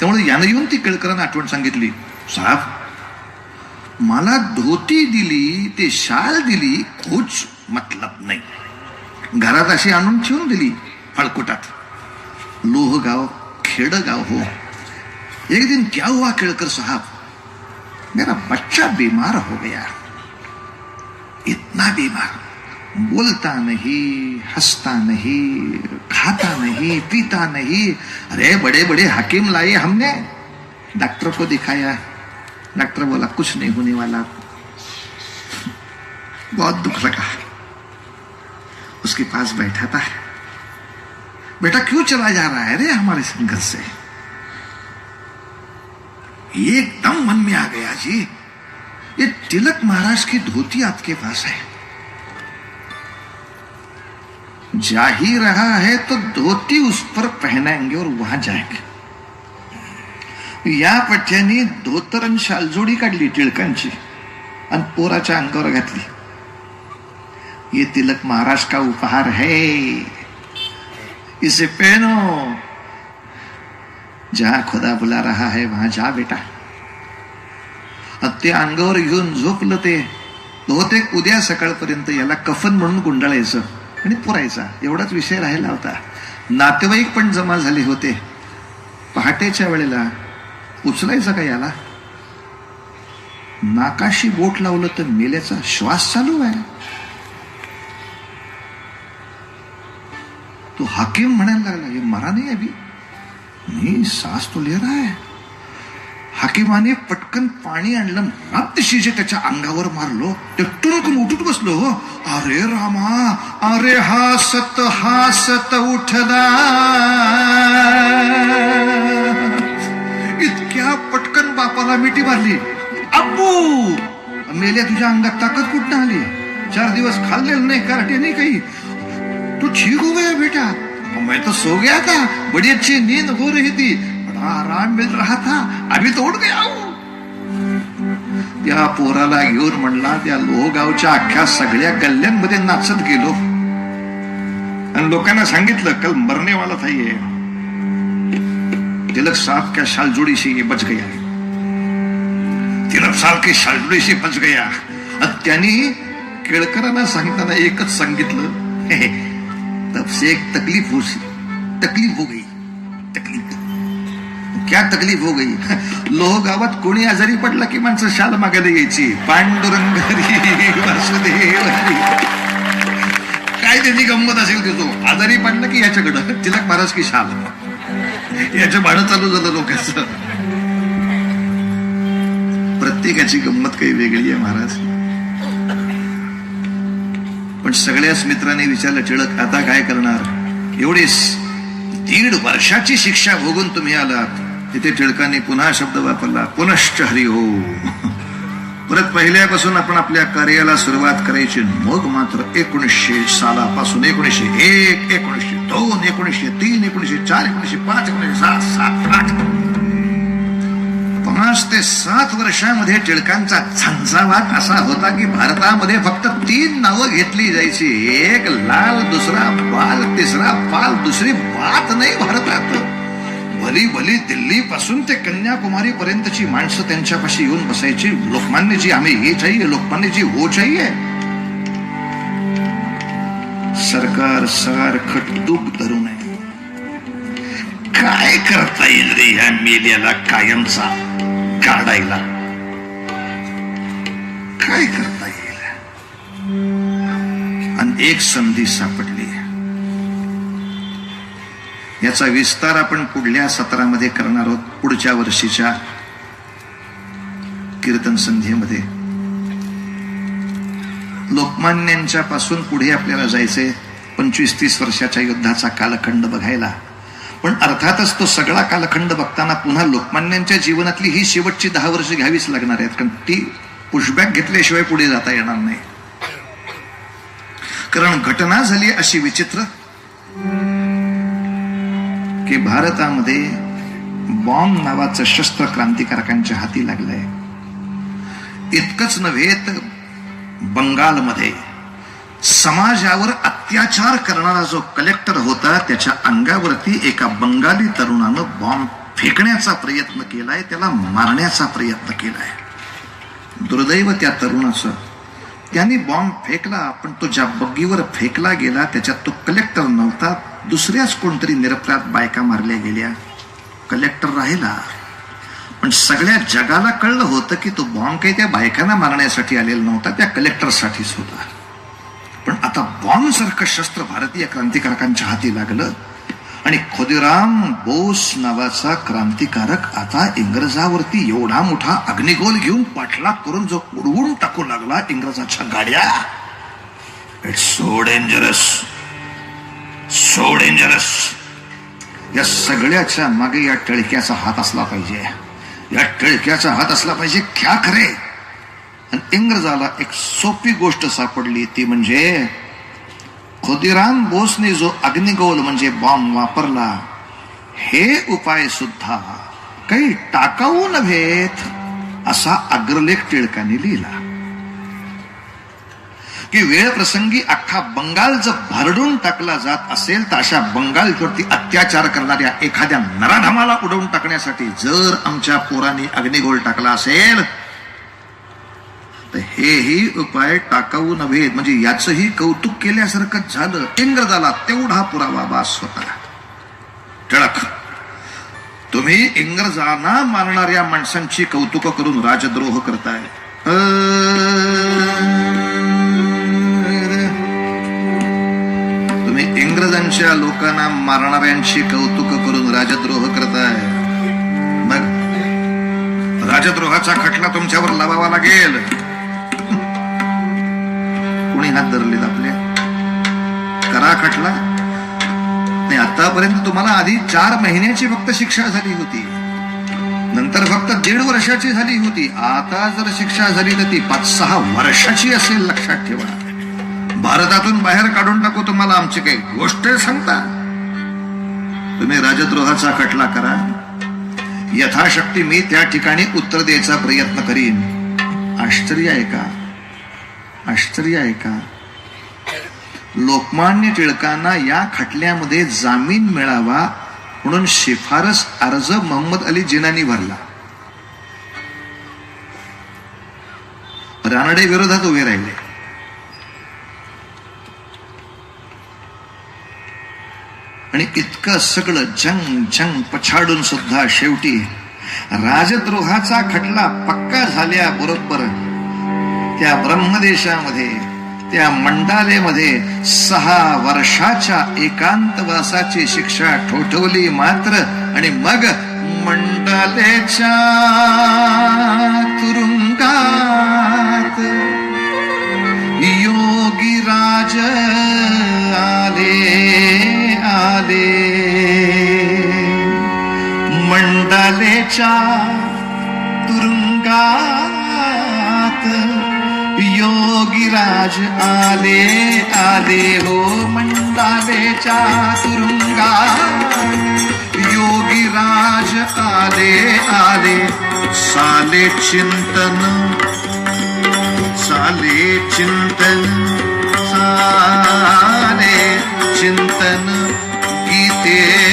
त्यामुळे यानं येऊन ती केळकरांना आठवण सांगितली साहेब मला धोती दिली ते शाल दिली कुछ मतलब नाही. घरात अशी आणून ठेवून दिली फळकुटात. लोहगाव खेडगाव हो. एक दिन क्या हुआ केळकर साहब? मेरा बच्चा बीमार हो गया. इतना बीमार. बोलता नहीं, हंसता नहीं, खाता नहीं, पीता नहीं। अरे बड़े बड़े हकीम लाए हमने। डॉक्टर को दिखाया। डॉक्टर बोला, कुछ नहीं होने वाला बहुत दुख लगा। उसके पास बैठा था बेटा, क्यों चला जा रहा है रे हमारे घर से? एकदम मन में आ गया जी। ये तिलक महाराज की धोती आपके पास है। जा ही रहा है तो धोती उस पर पहनाएंगे और वहां जाएंगे। या पठ्यानी धोतर आणि शालजोडी काढली टिळकांची आणि पोराच्या अंगावर घातली। ये तिलक महाराज का उपहार है। इसे पहनो। जहां खुदा बुला रहा है वहां जा बेटा। ते अंगावर घेऊन झोपलं ते। बहुतेक उद्या सकाळपर्यंत याला कफन म्हणून गुंडाळायचं। आणि पुरायचा. एवढाच विषय राहिला होता. नातेवाईक पण जमा झाले होते. पहाटेच्या वेळेला उचलायचा का याला? नाकाशी बोट लावलं तर मेल्याचा श्वास चालू आहे. तो हाकीम म्हणायला लागला ये मरा नाही अभी. नहीं सांस तो ले रहा है. हाकिमाने पटकन पाणी आणलं रात्रीशीचे त्याच्या अंगावर मारलो ते टुणकून उठून बसलो. हो अरे रामा अरे हासत हासत उठदा इतक्या पटकन बापाला मिठी मारली. अब्बू मेल्या तुझ्या अंगात ताकद कुठं आली? चार दिवस खाल्लेलं नाही कराटे नाही काही. तू ठीक हो गया बेटा. मैं तो सो गया था. बड़ी अच्छी नींद हो रही थी. आराम मिल रहा था आम्ही तोड गया त्या पोराला घेऊन म्हणला त्या लोहगावच्या अख्ख्या सगळ्या गल्ल्यांमध्ये नाचत गेलो. आणि लोकांना सांगितलं कल मरने वाला था ये. तिलक साहब क्या शालजोड़ी से ये बच गया. तिलक साहब की शालजोड़ी से बच गया. आणि त्यांनी केळकरांना सांगताना एकच सांगितलं तब से एक तकलीफ हो तकलीफ हो गई. तकलीफ क्या तकलीफ हो गई? लोह गावात कोणी आजारी पडला की माणसं शाल मागायला यायची? पांडुरंग वासुदेव काय त्याची गंमत असेल की तो आजारी पडला की याच्याकडं? तिला महाराज की शाल. याचं भाडं चालू झालं लोकांचं. प्रत्येकाची गंमत काही वेगळी आहे महाराज. पण सगळ्याच मित्राने विचारलं टिळक आता काय करणार? एवढीच दीड वर्षाची शिक्षा भोगून तुम्ही आलात. तिथे टिळकांनी पुन्हा शब्द वापरला. पुनश्च हरी हो. परत पहिल्यापासून आपण आपल्या कार्याला सुरुवात करायची मग मात्र एकोणीसशे सालापासून एकोणीसशे एक एकोणीसशे दोन एकोणीसशे तीन एकोणीसशे चार एकोणीसशे पाच एकोणीसशे सात सात आठ. पाच ते सात वर्षामध्ये टिळकांचा झंझावात असा होता की भारतामध्ये फक्त तीन नावं घेतली जायची. एक लाल दुसरा बाल तिसरा पाल दुसरी बात नाही भारतात. भली भली दिल्ली पासून ते कन्याकुमारी पर्यंतची माणसं त्यांच्यापाशी येऊन बसायची. लोकमान्यजी आम्ही हे चाहिए लोकमान्यजी हो चाहिए. सरकार सारखं डूब धरू नये काय करता येईल रे ह्या मेल्याला कायमचा काढायला? काय करता येईल? आणि एक संधी सापडली. याचा विस्तार आपण पुढल्या सत्रामध्ये करणार आहोत पुढच्या वर्षीच्या कीर्तन संध्येमध्ये. लोकमान्यांच्या पासून पुढे आपल्याला जायचंय पंचवीस तीस वर्षाच्या युद्धाचा कालखंड बघायला. पण अर्थातच तो सगळा कालखंड बघताना पुन्हा लोकमान्यांच्या जीवनातली ही शेवटची दहा वर्ष घ्यावीच लागणार आहेत कारण ती पुशबॅक घेतल्याशिवाय पुढे जाता येणार नाही. कारण घटना झाली अशी विचित्र. की भारतामध्ये बॉम्ब नावाचं शस्त्र क्रांतिकारकांच्या हाती लागलंय. इतकंच नव्हे तर बंगालमध्ये समाजावर अत्याचार करणारा जो कलेक्टर होता त्याच्या अंगावरती एका बंगाली तरुणानं बॉम्ब फेकण्याचा प्रयत्न केलाय त्याला मारण्याचा प्रयत्न केलाय. दुर्दैव त्या तरुणाचं. त्यांनी बॉम्ब फेकला पण तो ज्या बग्गीवर फेकला गेला त्याच्यात तो कलेक्टर नव्हता दुसऱ्याच कोणतरी निरपराध बायका मारल्या गेल्या. कलेक्टर राहिला. पण सगळ्या जगाला कळलं होतं की तो बॉम्ब काही त्या बायकांना मारण्यासाठी आलेला नव्हता त्या कलेक्टरसाठीच होता. पण आता बॉम्ब सारखं शस्त्र भारतीय क्रांतिकारकांच्या हाती लागलं आणि खुदिराम बोस नावाचा क्रांतिकारक आता इंग्रजावरती एवढा मोठा अग्निगोल घेऊन पाठलाग करून जो उडवून टाकू लागला इंग्रजाच्या गाड्या. It's so dangerous so dangerous या सगळ्याच्या मागे या टळक्याचा हात असला पाहिजे. या टळक्याचा हात असला पाहिजे ख्या खरे आणि इंग्रजाला एक सोपी गोष्ट सापडली ती म्हणजे खुदिराम बोसने जो अग्निगोल म्हणजे बॉम्ब वापरला हे उपाय सुद्धा काही टाकाऊ नव्हेत असा अग्रलेख टिळकांनी लिहिला. की वेळ प्रसंगी अख्खा बंगाल जर भरडून टाकला जात असेल तर अशा बंगालवरती अत्याचार करणाऱ्या एखाद्या नराधमाला उडवून टाकण्यासाठी जर आमच्या पोरांनी अग्निगोल टाकला असेल तर हेही उपाय टाकाऊ नव्हे. म्हणजे याचंही कौतुक केल्यासारखं झालं. इंग्रजाला तेवढा पुरावा बास होता. टिळक तुम्ही इंग्रजांना मारणाऱ्या माणसांची कौतुक करून राजद्रोह करताय. तुमच्या लोकांना मारणाऱ्यांशी कौतुक करून राजद्रोह करताय. मग राजद्रोहाचा खटला तुमच्यावर लावावा लागेल. कोणी हात धरलेत आपले? करा खटला. नाही आतापर्यंत तुम्हाला आधी चार महिन्याची फक्त शिक्षा झाली होती. नंतर फक्त दीड वर्षाची झाली होती. आता जर शिक्षा झाली तर ती पाच सहा वर्षाची असेल लक्षात ठेवा. भारतातून बाहेर काढून टाकू तुम्हाला आमची काही गोष्ट सांगता? तुम्ही राजद्रोहाचा खटला करा. यथाशक्ती मी त्या ठिकाणी उत्तर द्यायचा प्रयत्न करीन. आश्चर्य आहे का? आश्चर्य आहे का? लोकमान्य टिळकांना या खटल्यामध्ये जामीन मिळावा म्हणून शिफारस अर्ज मोहम्मद अली जिनानी भरला. रानडे विरोधात उभे राहिले. आणि इतकं सगळं जंग जंग पछाडून सुद्धा शेवटी राजद्रोहाचा खटला पक्का झाल्याबरोबर त्या ब्रह्मदेशामध्ये त्या मंडालेमध्ये सहा वर्षाच्या एकांतवासाची शिक्षा ठोठवली मात्र आणि मग मंडालेच्या तुरुंगात योगी राज मंडालेच्या तुरुंगात योगीराज आले आले हो मंडालेच्या तुरुंगात. योगीराज आले आले साले चिंतन साले चिंतन साले चिंतन. गीतेचे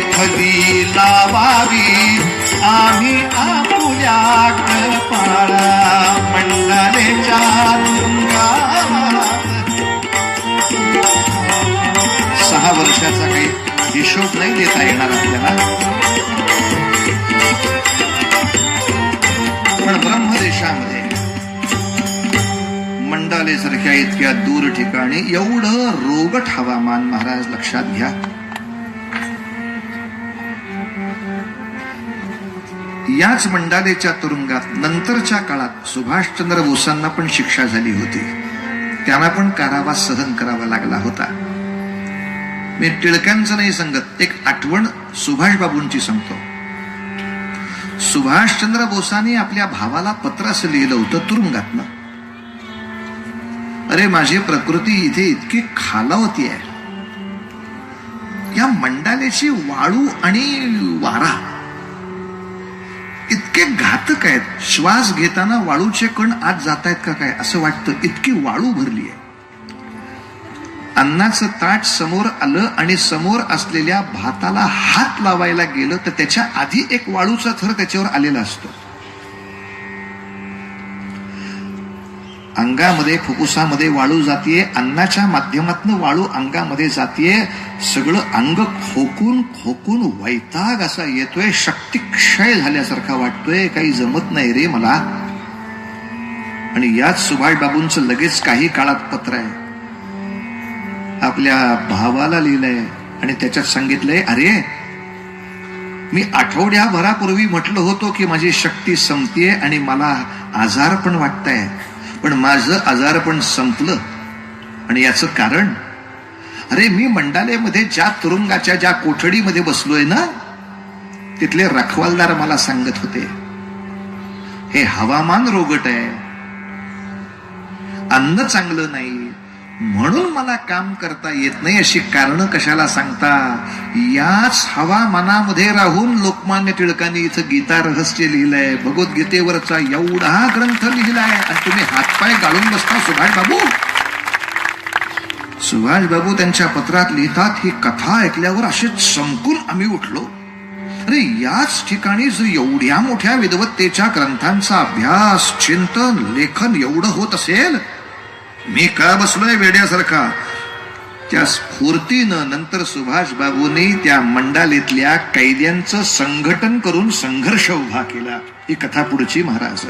तेथली लावावी. आम्ही आपुल्या कपाळा मंडालेच्या सहा वर्षाचा काही हिशोब नाही देता येणार आपल्याला. पण ब्रह्मदेशामध्ये मंडाले सारख्या इतक्या दूर ठिकाणी एवढं रोगट हवामान महाराज लक्षात घ्या. याच मंडालेच्या तुरुंगात नंतरच्या काळात सुभाषचंद्र बोसांना पण शिक्षा झाली होती. त्यांना पण कारावास सहन करावा लागला होता. मी टिळक्यांचं नाही सांगत एक आठवण सुभाष बाबूंची सांगतो. सुभाषचंद्र बोसांनी आपल्या भावाला पत्र असं लिहिलं होतं तुरुंगातनं. अरे माझी प्रकृती इथे इतकी खालावती आहे या मंडालेची वाळू आणि वारा इतके घातक आहेत. श्वास घेताना वाळूचे कण आत जात आहेत का काय? असं वाटतं. इतकी वाळू भरली आहे. अन्नाचं ताट समोर आलं आणि समोर असलेल्या भाताला हात लावायला गेलं तर त्याच्या आधी एक वाळूचा थर त्याच्यावर आलेला असतो. अंगामध्ये फुफ्फुसामध्ये वाळू जातीये अन्नाच्या माध्यमातून वाळू अंगामध्ये जातीये. सगळं अंग खोकून खोकून वैताग असा येतोय शक्तिक्षय झाल्यासारखा वाटतोय काही जमत नाही रे मला. आणि याच सुभाषबाबूंचं लगेच काही काळात पत्र आहे. आपल्या भावाला लिहिलंय आणि त्याच्यात सांगितलंय अरे मी आठवड्याभरापूर्वी म्हटलं होतो की माझी शक्ती संपतीये आणि मला आजार पण वाटतंय पण माझं आजारपण संपलं. आणि याचं कारण? अरे मी मंडालेमध्ये ज्या तुरुंगाच्या ज्या कोठडीमध्ये बसलोय ना तिथले रखवालदार मला सांगत होते. हे हवामान रोगट आहे. अन्न चांगलं नाही. म्हणून मला काम करता येत नाही अशी कारण कशाला सांगता? याच हवामानामध्ये राहून लोकमान्य टिळकांनी इथं गीता रहस्य लिहिलंय भगवद्गीतेवरचा एवढा ग्रंथ लिहिलाय. आणि तुम्ही हातपाय गाळून बसता सुभाष बाबू. सुभाष बाबू त्यांच्या पत्रात लिहितात ही कथा ऐकल्यावर असेच संकून आम्ही उठलो. अरे याच ठिकाणी जर एवढ्या मोठ्या विद्वत्तेच्या ग्रंथांचा अभ्यास चिंतन लेखन एवढं होत असेल मी का बसलोय वेड्यासारखा? त्या स्फूर्तीनं नंतर सुभाष बाबूंनी त्या मंडालीतल्या कैद्यांचं संघटन करून संघर्ष उभा केला ही कथा पुढची महाराज.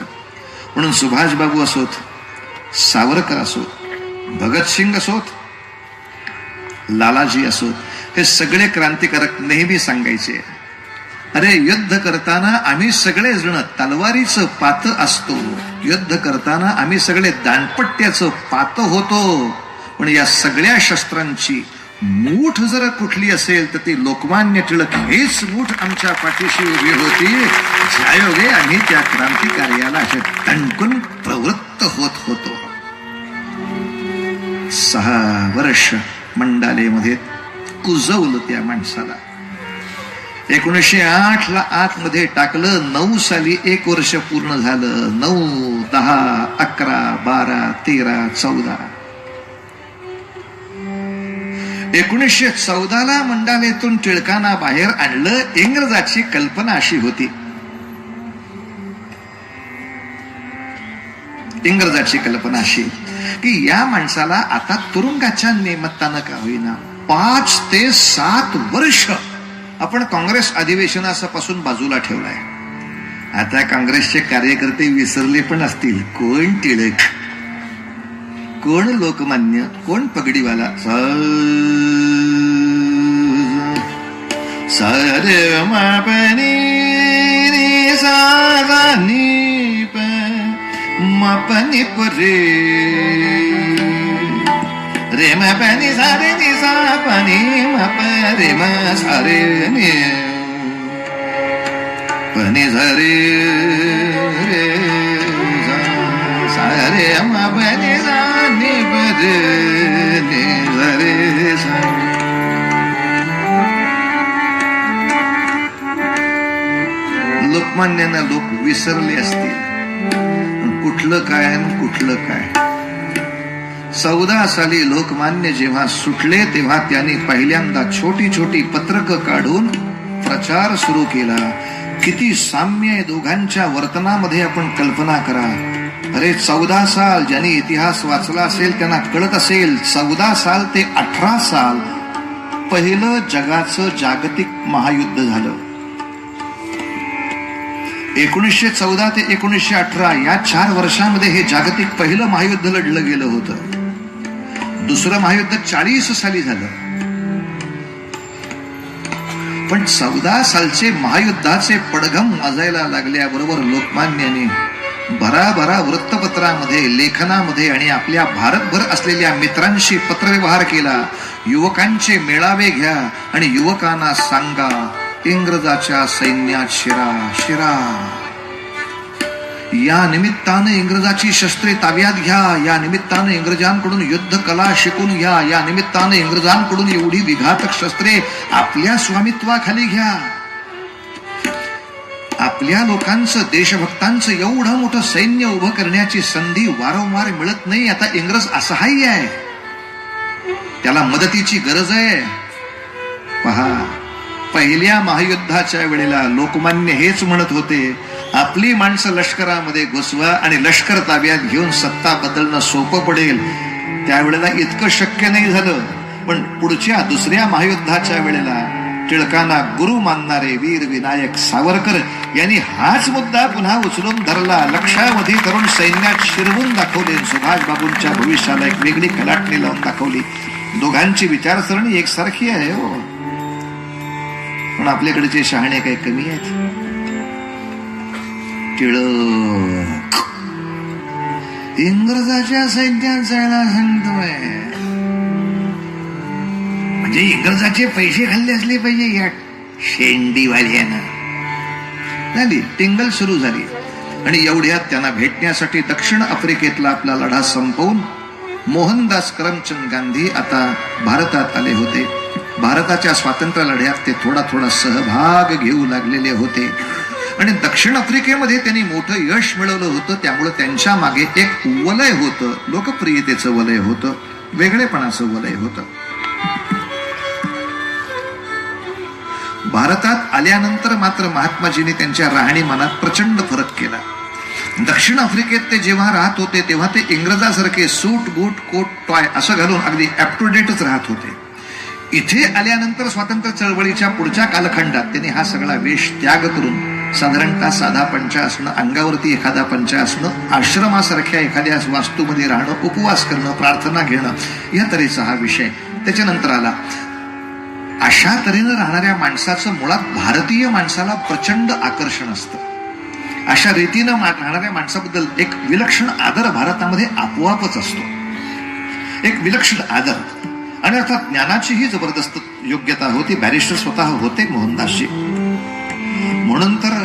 म्हणून सुभाष बाबू असोत सावरकर असोत भगतसिंग असोत लालाजी असोत हे सगळे क्रांतिकारक नेहमी सांगायचे. अरे युद्ध करताना आम्ही सगळे जण तलवारीचं पात असतो. युद्ध करताना आम्ही सगळे दानपट्ट्याचं पात होतो. पण या सगळ्या शस्त्रांची मूठ जर कुठली असेल तर ती लोकमान्य टिळक हेच मूठ आमच्या पाठीशी उभी होती. ज्यायोगे आम्ही त्या क्रांती कार्याला असे टणकून प्रवृत्त होत होतो. सहा वर्ष मंडालेमध्ये कुजवलं त्या माणसाला. एकोणीसशे आठ ला आतमध्ये टाकलं. नऊ साली एक वर्ष पूर्ण झालं. नऊ दहा अकरा बारा तेरा चौदा. एकोणीसशे चौदाला मंडालेतून टिळकांना बाहेर आणलं. इंग्रजाची कल्पना अशी होती. इंग्रजाची कल्पना अशी की या माणसाला आता तुरुंगाच्या निमत्तानं का होईना. पाच ते सात वर्ष आपण काँग्रेस अधिवेशनापासून बाजूला ठेवलाय. आता काँग्रेसचे कार्यकर्ते विसरले पण असतील. कोण टिळक? कोण लोकमान्य? कोण पगडीवाला? सारे मापनी सारा नीप मापनी परे. रे म पाणी सारे नि सा पाणी माप रे म सारे नि। पाणी सारे रे सारे म पाणी सा नि परे नि सारे सा। लोकमान्यांना लोक विसरले असतील. कुठलं काय आणि कुठलं काय? चौदा साली लोकमान्य जेव्हा सुटले तेव्हा त्यांनी पहिल्यांदा छोटी छोटी पत्रक काढून प्रचार सुरू केला. किती साम्य आहे दोघांच्या वर्तनामध्ये आपण कल्पना करा. अरे चौदा साल ज्यांनी इतिहास वाचला असेल त्यांना कळत असेल चौदा साल ते अठरा साल पहिलं जगाचं जागतिक महायुद्ध झालं. एकोणीसशे चौदा ते एकोणीसशे अठरा या चार वर्षामध्ये हे जागतिक पहिलं महायुद्ध लढलं गेलं होतं. दुसरं महायुद्ध चाळीस साली झालं. पण चौदा सालचे महायुद्धाचे पडघम वाजायला लागल्याबरोबर लोकमान्याने भराभरा वृत्तपत्रामध्ये लेखनामध्ये आणि आपल्या भारतभर असलेल्या मित्रांशी पत्रव्यवहार केला. युवकांचे मेळावे घ्या आणि युवकांना सांगा इंग्रजाच्या सैन्यात शिरा शिरा. या निमित्तानं इंग्रजाची शस्त्रे ताब्यात घ्या. या निमित्तानं इंग्रजांकडून युद्ध कला शिकून घ्या. या निमित्तानं इंग्रजांकडून एवढी विघातक शस्त्रे आपल्या स्वामित्वाखाली घ्या. आपल्या लोकांचं देशभक्तांचं एवढं मोठं सैन्य उभं करण्याची संधी वारंवार मिळत नाही. आता इंग्रज असहाय्य आहे. त्याला मदतीची गरज आहे. पहा पहिल्या महायुद्धाच्या वेळेला लोकमान्य हेच म्हणत होते आपली माणसं लष्करामध्ये घुसवा आणि लष्कर ताब्यात घेऊन सत्ता बदलणं सोपं पडेल. त्यावेळेला इतकं शक्य नाही झालं. पण पुढच्या दुसऱ्या महायुद्धाच्या वेळेला टिळकांना गुरु मानणारे वीर विनायक सावरकर यांनी हाच मुद्दा पुन्हा उचलून धरला. लक्षामध्ये करून सैन्यात शिरवून दाखवले. सुभाष बाबूंच्या भविष्याला एक वेगळी कलाटणी लावून दाखवली. दोघांची विचारसरणी एकसारखी आहे हो. पण आपल्याकडचे शहाणे काही कमी आहेत. टिळक. इंग्रजाच्या सैन्यात जायला सांगतोय म्हणजे इंग्रजाचे पैसे खाल्ले असले पाहिजे या शेंडीवाल्यानं. झाली टिंगल सुरू झाली. आणि एवढ्यात त्यांना भेटण्यासाठी दक्षिण आफ्रिकेतला आपला लढा संपवून मोहनदास करमचंद गांधी आता भारतात आले होते. भारताच्या स्वातंत्र्य लढ्यात ते थोडा थोडा सहभाग घेऊ लागलेले होते. आणि दक्षिण आफ्रिकेमध्ये त्यांनी मोठं यश मिळवलं होतं. त्यामुळे त्यांच्या मागे एक वलय होतं. लोकप्रियतेचं वलय होतं. वेगळेपणाचं वलय होतं. भारतात आल्यानंतर मात्र महात्माजींनी त्यांच्या राहणीमानात प्रचंड फरक केला. दक्षिण आफ्रिकेत ते जेव्हा राहत होते तेव्हा ते इंग्रजासारखे सूट बूट कोट टॉय असं घालून अगदी अप टू डेटच राहत होते. इथे आल्यानंतर स्वातंत्र्य चळवळीच्या पुढच्या कालखंडात त्यांनी हा सगळा वेश त्याग करून साधारणतः साधा पंचा असणं अंगावरती एखादा पंचा असणं आश्रमासारख्या एखाद्या वास्तूमध्ये राहणं उपवास करणं प्रार्थना घेणं या तऱ्हेचा हा विषय त्याच्यानंतर आला. अशा तऱ्हेनं राहणाऱ्या माणसाचं मुळात भारतीय माणसाला प्रचंड आकर्षण असतं. अशा रीतीनं मा- राहणाऱ्या माणसाबद्दल एक विलक्षण आदर भारतामध्ये आपोआपच असतो. एक विलक्षण आदर. आणि अर्थात ज्ञानाचीही जबरदस्त योग्यता होती बॅरिस्टर स्वतः होते मोहनदासजी. म्हणून तर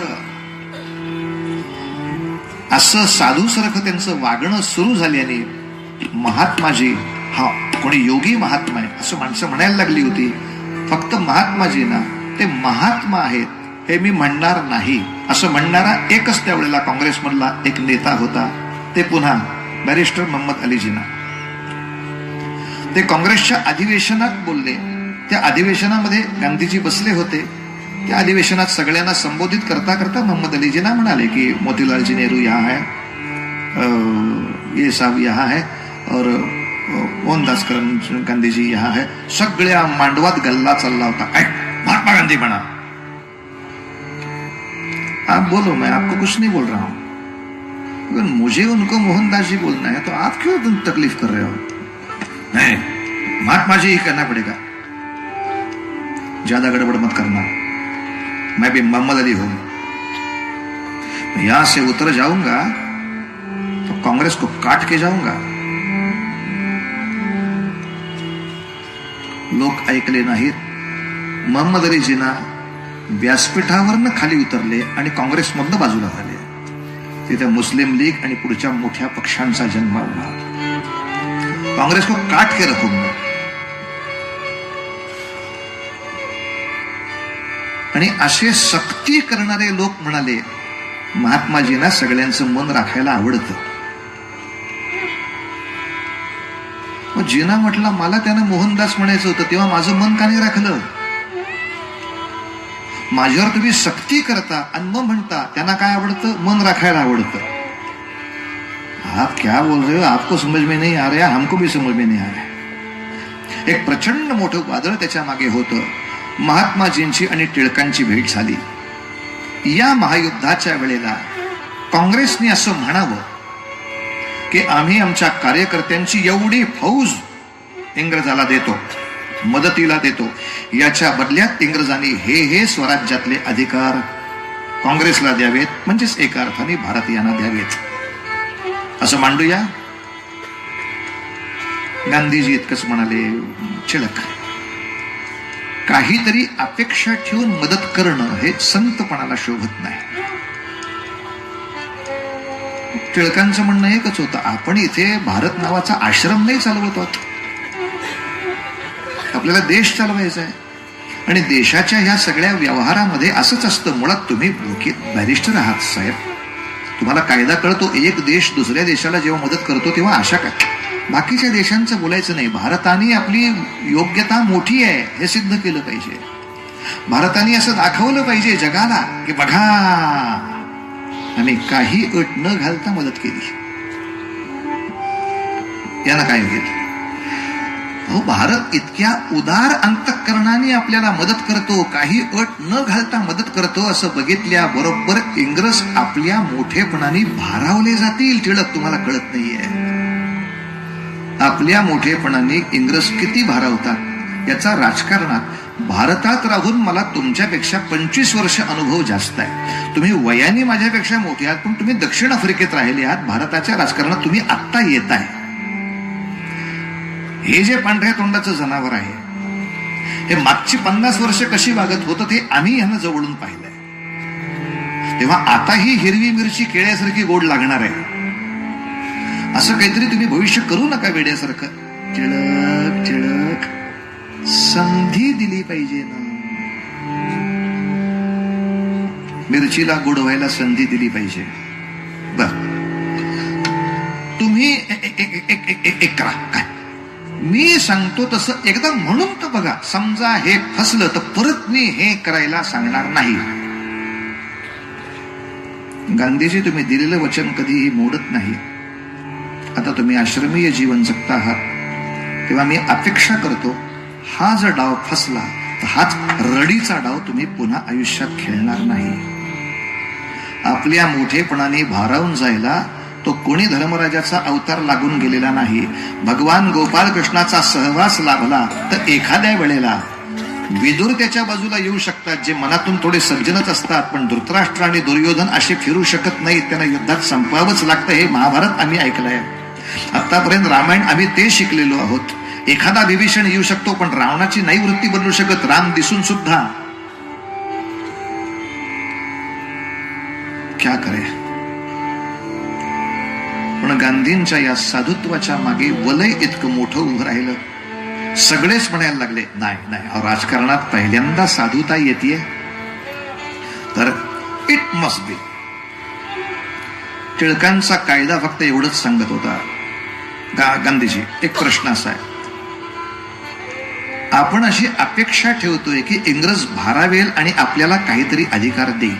असं साधूसारखं त्यांचं वागणं सुरू झाल्याने महात्माजी हा कोणी योगी महात्मा आहे असं माणसं म्हणायला लागली होती फक्त महात्माजी ना ते महात्मा आहेत हे मी म्हणणार नाही असं म्हणणारा एकच त्यावेळेला काँग्रेसमधला एक नेता होता ते पुन्हा बॅरिस्टर मोहम्मद अलीजीना. ते काँग्रेसच्या अधिवेशनात बोलले त्या अधिवेशनामध्ये गांधीजी बसले होते त्या अधिवेशनात सगळ्यांना संबोधित करता करता मोहम्मद अली जिना म्हणाले की मोतीलाल जी नेहरू यहाँ है ये साहब यहाँ है और मोहनदास करमचंद गांधी जी यहाँ है। सगळ्या मांडवात गल्ला चालला होता. महात्मा गांधी बना आप बोलो, मैं आपको कुछ नहीं बोल रहा हूँ। लेकिन मुझे उनको मोहनदास जी बोलना है तो आप क्यों तुम तकलीफ़ कर रहे हो? नहीं, महात्मा जी ही करना पड़ेगा। ज़्यादा गड़बड़ मत करना। मैं भी मोहम्मद अली हूं। मैं यहां से उतर जाऊंगा तो कांग्रेस को काट के जाऊंगा। लोक ऐकले नाहीत मोहम्मद अलीजीना व्यासपीठावरनं खाली उतरले आणि काँग्रेसमधनं बाजूला झाले. तिथे मुस्लिम लीग आणि पुढच्या मोठ्या पक्षांचा जन्म उभा काँग्रेस को काट के रखूंगा। आणि असे सक्ती करणारे लोक म्हणाले महात्माजींना सगळ्यांचं मन राखायला आवडतं. मग जिना म्हटला मला त्यानं मोहनदास म्हणायचं होतं तेव्हा माझं मन का नाही राखलं? माझ्यावर तुम्ही सक्ती करता आणि मग म्हणता त्यांना काय आवडतं? मन राखायला आवडतं. आप क्या बोल रहे हो? आपको समझ में नहीं आ रहा हमको भी समझ में नहीं आ रहा एक प्रचंड मोठं वादळ त्याच्यामागे होतं. महात्माजींची आणि टिळकांची भेट झाली. या महायुद्धाच्या वेळेला काँग्रेसने असं म्हणावं की आम्ही आमच्या कार्यकर्त्यांची एवढी फौज इंग्रजाला देतो मदतीला देतो. याच्या बदल्यात इंग्रजांनी हे हे स्वराज्यातले अधिकार काँग्रेसला द्यावेत म्हणजेच एका अर्थाने भारतीयांना द्यावेत. असं मांडूया? गांधीजी इतकंच म्हणाले चिळक काहीतरी अपेक्षा ठेवून मदत करणं हे संतपणाला शोभत नाही. टिळकांचं म्हणणं एकच होतं आपण इथे भारत नावाचा आश्रम नाही चालवत आहोत आपल्याला देश चालवायचा आहे आणि देशाच्या ह्या सगळ्या व्यवहारामध्ये असंच असतं मुळात तुम्ही बॅरिस्टर आहात साहेब. तुम्हाला कायदा कळतो एक देश दुसऱ्या देशाला जेव्हा मदत करतो तेव्हा आशा काय? बाकीच्या देशांचं बोलायचं नाही. भारताने आपली योग्यता मोठी आहे हे सिद्ध केलं पाहिजे. भारताने असं दाखवलं पाहिजे जगाला की बघा आम्ही काही अट न घालता मदत केली. यानं काय होईल? अहो भारत इतक्या उदार अंतकरणाने आपल्याला मदत करतो काही अट न घालता मदत करतो असं बघितल्या बरोबर इंग्रज आपल्या मोठेपणाने भारावले जातील टिळक तुम्हाला कळत नाहीये. आपल्या मोठेपणाने इंग्रज किती भारावतात याचा राजकारणात भारतात राहून मला तुमच्यापेक्षा पंचवीस वर्ष अनुभव जास्त आहे. तुम्ही वयाने माझ्यापेक्षा मोठे आहात पण तुम्ही दक्षिण आफ्रिकेत राहिले आहात. भारताच्या राजकारणात तुम्ही आत्ता येत आहे. हे जे पांढऱ्या तोंडाचं जनावर आहे हे मागची पन्नास वर्ष कशी वागत होतं ते आम्ही यांना जवळून पाहिलंय. तेव्हा आता ही हिरवी मिरची केळ्यासारखी गोड लागणार आहे. असं काहीतरी तुम्ही भविष्य करू नका वेड्यासारखं. टिळक टिळक संधी दिली पाहिजे ना. मिरचीला गोड व्हायला संधी दिली पाहिजे. बर. तुम्ही एक करा काय? मी सांगतो तसं एकदा म्हणून तर बघा समजा हे फसलं तर परत मी हे करायला सांगणार नाही. गांधीजी तुम्ही दिलेलं वचन कधीही मोडत नाही. आता तुम्ही आश्रमीय जीवन जगता आहात. तेव्हा मी अपेक्षा करतो हा जर डाव फसला तर हाच रडीचा डाव तुम्ही पुन्हा आयुष्यात खेळणार नाही. आपल्या मोठेपणाने भारावून जायला तो कोणी धर्मराजाचा अवतार लागून गेलेला नाही. भगवान गोपाल कृष्णाचा सहवास लाभला तर एखाद्या वेळेला. विदुर त्याच्या बाजूला येऊ शकतात जे मनातून थोडे सज्जनच असतात पण धृतराष्ट्र आणि दुर्योधन असे फिरू शकत नाहीत त्यांना युद्धात संपवावंच लागतं हे महाभारत आम्ही ऐकलंय. आतापर्यंत रामायण आम्ही ते शिकलेलो आहोत. एखादा विभीषण येऊ शकतो पण रावणाची नाही वृत्ती बदलू शकत. राम दिसून सुद्धा. क्या करे? पण गांधींच्या या साधुत्वाच्या मागे वलय इतकं मोठं उभं राहिलं. सगळेच म्हणायला लागले नाही नाही राजकारणात पहिल्यांदा साधुता येते तर इट मस्ट बी टिळकांचा कायदा फक्त एवढंच सांगत होता. गा गांधीजी? एक प्रश्न असा आहे. आपण अशी अपेक्षा ठेवतोय की इंग्रज भारावेल आणि आपल्याला काहीतरी अधिकार देईल.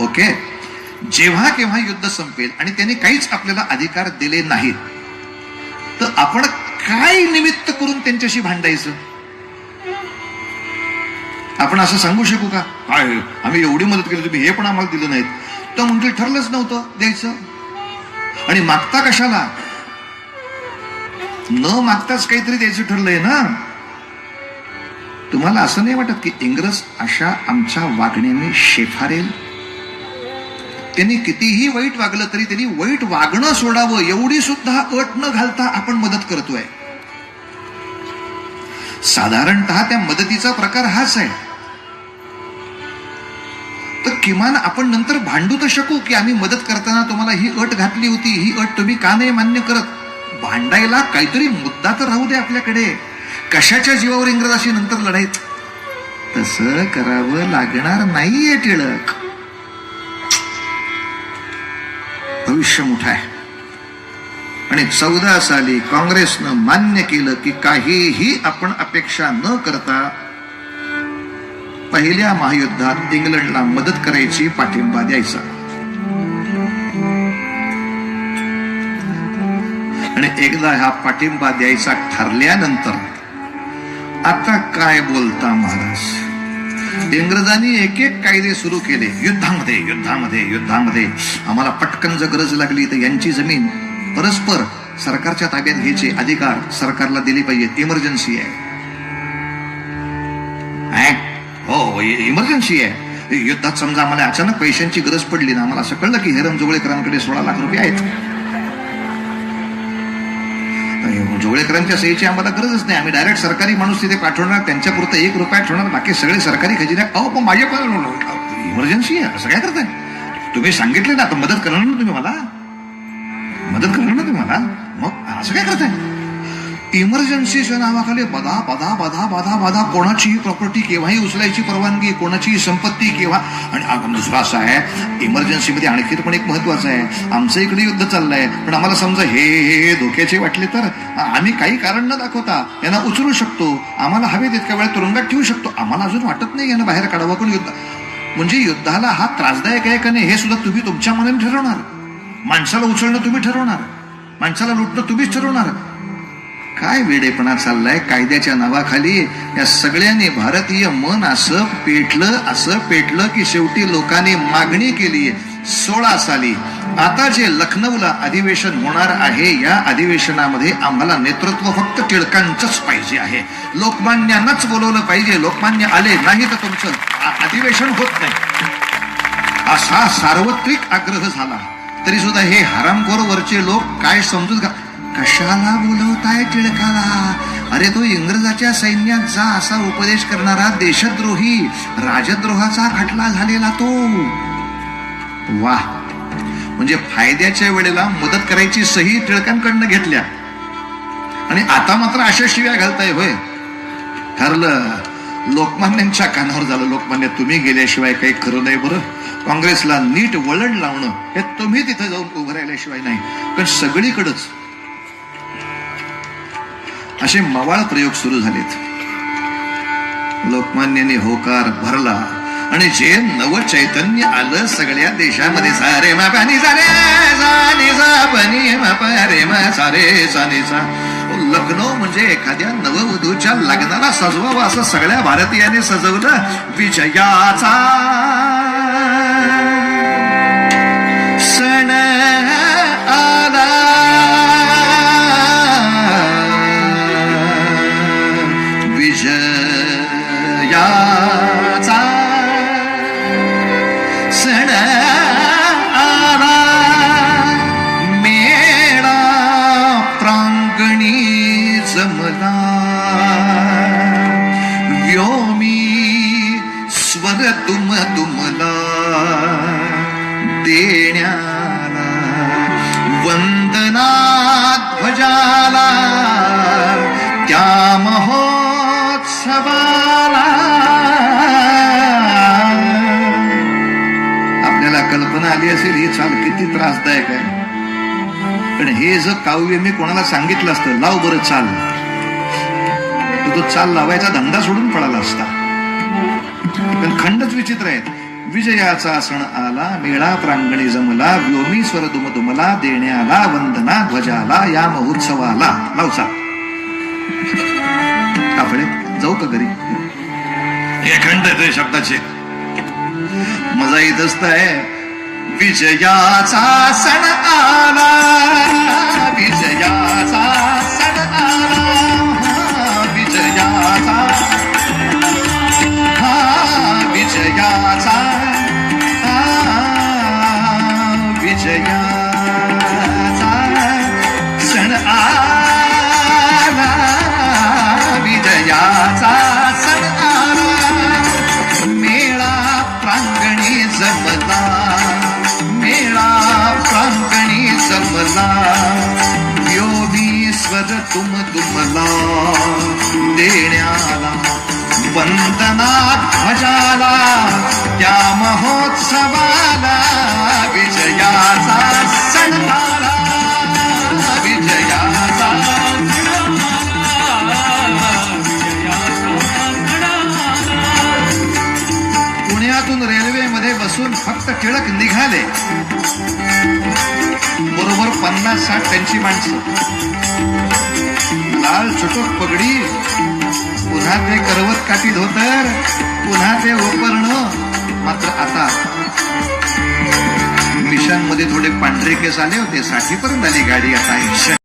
ओके? जेव्हा केव्हा युद्ध संपेल आणि त्यांनी काहीच आपल्याला अधिकार दिले नाहीत तर आपण काय निमित्त करून त्यांच्याशी भांडायचं? आपण असं सांगू शकू का? काय आम्ही एवढी मदत केली तुम्ही हे पण आम्हाला दिलं नाहीत. तर म्हणजे ठरलंच नव्हतं द्यायचं. आणि मागता कशाला? न मागताच काहीतरी द्यायचं ठरलंय ना? तुम्हाला असं नाही वाटत की इंग्रज अशा आमच्या वागण्याने शेफारेल? त्यांनी कितीही वाईट वागलं तरी त्यांनी वाईट वागणं सोडावं एवढी सुद्धा अट न घालता आपण मदत करतोय. साधारणतः त्या मदतीचा प्रकार हाच आहे. तर किमान आपण नंतर भांडू तर शकू की आम्ही मदत करताना तुम्हाला ही अट घातली होती ही अट तुम्ही का नाही मान्य करत? भांडायला काहीतरी मुद्दा तर राहू दे आपल्याकडे. कशाच्या जीवावर इंग्रजाशी नंतर लढाईत तसं करावं लागणार नाहीये टिळक. भविष्य मोठं आहे. आणि चौदा साली काँग्रेसनं मान्य केलं की काहीही आपण अपेक्षा न करता पहिल्या महायुद्धात इंग्लंडला मदत करायची पाठिंबा द्यायचा. आणि एकदा हा पाठिंबा द्यायचा ठरल्यानंतर आता काय बोलता महाराज? इंग्रजांनी एक एक कायदे सुरू केले. युद्धामध्ये युद्धामध्ये युद्धामध्ये. आम्हाला पटकन जर गरज लागली तर यांची जमीन परस्पर सरकारच्या ताब्यात घ्यायचे अधिकार सरकारला दिले पाहिजेत. इमर्जन्सी आहे हो, हो इमर्जन्सी आहे युद्धात समजा आम्हाला अचानक पैशांची गरज पडली ना आम्हाला असं कळलं की हेरम जोगळेकरांकडे सोळा लाख रुपये आहेत. तर सहीची आम्हाला गरजच नाही. आम्ही डायरेक्ट सरकारी माणूस तिथे पाठवणार त्यांच्यापुरतं एक रुपया ठेवणार बाकी सगळे सरकारी खजिने अहो पण माझ्या पण इमर्जन्सी आहे. असं काय करताय? तुम्ही सांगितले ना आता मदत करणार ना तुम्ही मला? मदत करणार ना तुम्ही मला? मग असं काय करताय? इमर्जन्सीच्या नावाखाली बदा बदा बदा बदा बदा कोणाचीही प्रॉपर्टी केव्हाही उचलायची परवानगी कोणाचीही संपत्ती केव्हा? आणि आ- दुसरा असा आहे इमर्जन्सीमध्ये आणखी पण एक महत्वाचं आहे. आमचं इकडे युद्ध चाललंय पण आम्हाला समजा हे हे धोक्याचे वाटले तर आम्ही काही कारण न दाखवता यांना उचलू शकतो. आम्हाला हवे तितक्या वेळा तुरुंगात ठेवू शकतो. आम्हाला अजून वाटत नाही यांना बाहेर काढावं पण युद्ध. म्हणजे युद्धाला हा त्रासदायक आहे का नाही हे सुद्धा तुम्ही तुमच्या मनाने ठरवणार. माणसाला उचलणं तुम्ही ठरवणार. माणसाला लुटणं तुम्हीच ठरवणार. काय वेडेपणा चाललाय? कायद्याच्या नावाखाली या सगळ्यांनी भारतीय मन असं पेटलं असं पेटलं की शेवटी लोकांनी मागणी केली सोळा साली. आता जे लखनौला अधिवेशन होणार आहे या अधिवेशनामध्ये आम्हाला नेतृत्व फक्त टिळकांचंच पाहिजे आहे. लोकमान्यांनाच बोलवलं पाहिजे. लोकमान्य आले नाही तर तुमचं अधिवेशन होत नाही. असा सार्वत्रिक आग्रह झाला. तरी सुद्धा हे हरामखोर वरचे लोक काय समजून का कशाला बोलवताय टिळकाला? अरे तो इंग्रजाच्या सैन्यात जा असा उपदेश करणारा देशद्रोही राजद्रोहाचा खटला झालेला तो. वा. म्हणजे फायद्याच्या वेळेला मदत करायची सही टिळकांकडनं घेतल्या. आणि आता मात्र अशा शिव्या घालताय होय. ठरलं. लोकमान्यांच्या कानावर झालं लोकमान्य तुम्ही गेल्याशिवाय काही खरं नाही बरं. काँग्रेसला नीट वळण लावणं हे तुम्ही तिथं जाऊन उभं राहिल्याशिवाय नाही. पण सगळीकडंच असे मवाळ प्रयोग सुरू झालेत. लोकमान्यांनी होकार भरला आणि जे नव चैतन्य आलं सगळ्या देशामध्ये सारे मा पाणी सारे साने सा पाणी मा पारे मा सारे साने सा लग्न म्हणजे एखाद्या नववधूच्या लग्नाला सजवावं असं सगळ्या भारतीयांनी सजवलं विजयाचा. असेल हे चाल किती त्रासदायक आहे. पण हे जर काव्य मी कोणाला सांगितलं असतं लाव बरं चाल. तर तो चाल लावायचा धंदा सोडून पडाला असता. पण खंडच विचित्र आहेत. विजयाचा सण आला मेळा प्रांगणी जमला व्योमी स्वर दुम दुमला देण्याला वंदना ध्वजाला या महोत्सवाला. लावचा आपले जाऊ का घरी? हे खंड ते शब्दाचे. मजा येत असत आहे. विजयाचा सण आला विजयाचा सण आला विजयाचा हा यो योगी स्वर तुम तुम्हाला देण्याला वंदनात ध्वजाला त्या महोत्सवाला विजयाचा सण विजयाचा पुण्यातून रेल्वेमध्ये बसून बसून फक्त टिळक निघाले. बरोबर पन्नास साठ त्यांची माणसं. लाल चुटक पगडी. पुन्हा ते करवत काठी धोतर. पुन्हा ते ओपरण मात्र आता मिशांमध्ये थोडे पांढरे केस आले होते. साठीपर्यंत आली गाडी आता